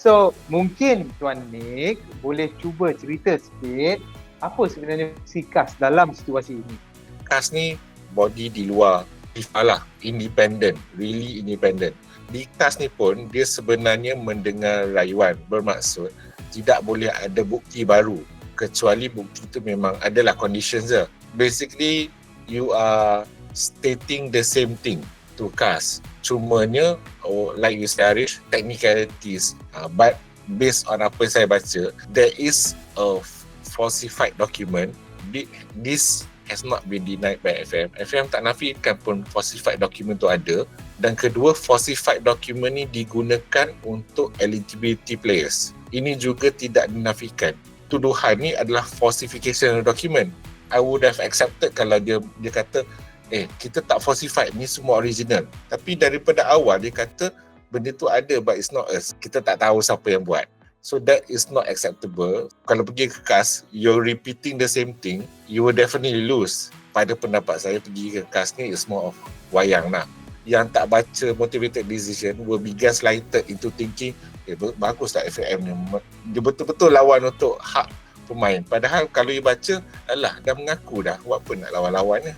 So mungkin Tuan Nick boleh cuba cerita sikit apa sebenarnya si KAS dalam situasi ini. KAS ni body di luar FIFA lah, independent, really independent. Di KAS ni pun dia sebenarnya mendengar rayuan bermaksud tidak boleh ada bukti baru kecuali bukti itu memang adalah conditions je. Basically you are stating the same thing to KAS. Cumanya oh, like you say Arish, technicalities. Uh, but based on apa saya baca there is a falsified document. This has not been denied by FM FM tak nafikan pun falsified document tu ada. Dan kedua falsified document ni digunakan untuk eligibility players. Ini juga tidak dinafikan. Tuduhan ni adalah falsification document. I would have accepted kalau dia dia kata eh kita tak falsified ni semua original. Tapi daripada awal dia kata benda tu ada but it's not us kita tak tahu siapa yang buat. So that is not acceptable. Kalau pergi ke kas you're repeating the same thing you will definitely lose. Pada pendapat saya pergi ke kas ni is more of wayang lah. Yang tak baca motivated decision will be gaslighted into thinking eh bagus tak FAM ni? Dia betul-betul lawan untuk hak pemain. Padahal kalau you baca alah dah mengaku dah. Buat apa nak lawan-lawan ni